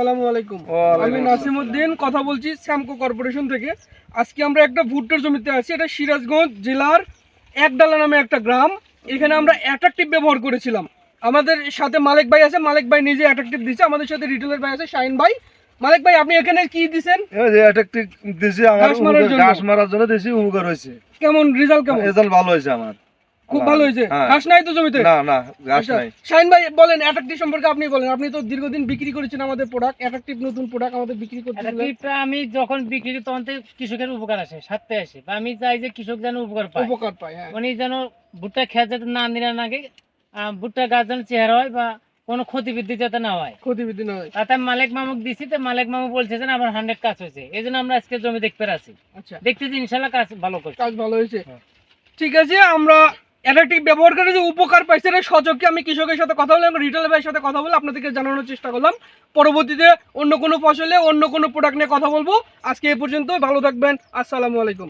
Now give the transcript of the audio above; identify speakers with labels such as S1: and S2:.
S1: আসসালামু আলাইকুম। আমি নাসিমউদ্দিন কথা বলছি স্যামকো কর্পোরেশন থেকে। আজকে আমরা একটা ভুট্টার জমিতে আছি এটা সিরাজগঞ্জ জেলার একডালা নামে একটা গ্রাম। এখানে আমরা অ্যাট্রাকটিভ ব্যবহার করেছিলাম। আমাদের সাথে মালিক ভাই আছে মালিক ভাই নিজে অ্যাট্রাকটিভ দিচ্ছে আমাদের সাথে রিটেলার ভাই আছে শাইন ভাই। মালিক ভাই আপনি এখানে কি দিছেন?
S2: এই যে আমার
S1: ঘাস মারার জন্য।
S2: উপকার হয়েছে।
S1: কেমন রেজাল্ট কেমন?
S2: রেজাল্ট ভালো হয়েছে আমার।
S1: খুব ভালো হয়েছে।
S2: হ্যাঁ।
S1: ঘাস নাই তো জমিতে?
S2: না না ঘাস
S1: আচ্ছা,
S2: নাই।
S1: শাইন ভাই বলেন অ্যাট্রাকটিভ সম্পর্কে আপনি বলেন। আপনি তো দীর্ঘদিন বিক্রি করেছেন আমাদের প্রোডাক্ট অ্যাট্রাকটিভ নতুন প্রোডাক্ট আমাদের বিক্রি করতে
S3: টিপটা আমি যখন বিক্রি করি তখন থেকে কৃষকের উপকার আসে সাথে আসে। বা আমি চাই যে কৃষক যেন উপকার পায়।
S1: উপকার পায় হ্যাঁ।
S3: উনি যেন ভুট্টা খেত যাতে না নিরা নাগে ভুট্টা গাছ যেন চেহারা হয় বা কোনো ক্ষতি বৃদ্ধি যাতে না হয়।
S1: ক্ষতিবিধি নয়
S3: তাতে মালিক মামুক দিছি তো মালিক মামু বলছে যে আমার হান্ড্রেড কাজ হয়েছে। এই জন্য আমরা আজকে জমি দেখতে আছি
S1: আচ্ছা।
S3: দেখতেছি ইনশাল্লাহ কাজ ভালো করছে।
S1: কাজ ভালো হয়েছে।
S3: হ্যাঁ।
S1: ঠিক আছে আমরা অ্যাট্রাকটিভ ব্যবহার করে যে উপকার পাইছে না সচককে আমি কৃষকের সাথে কথা বললাম রিটেল ভাইয়ের সাথে কথা বলে আপনাদেরকে জানানোর চেষ্টা করলাম। পরবর্তীতে অন্য কোনো ফসলে অন্য কোনো প্রোডাক্ট নিয়ে কথা বলব। আজকে এ পর্যন্ত ভালো থাকবেন, আসসালামু আলাইকুম।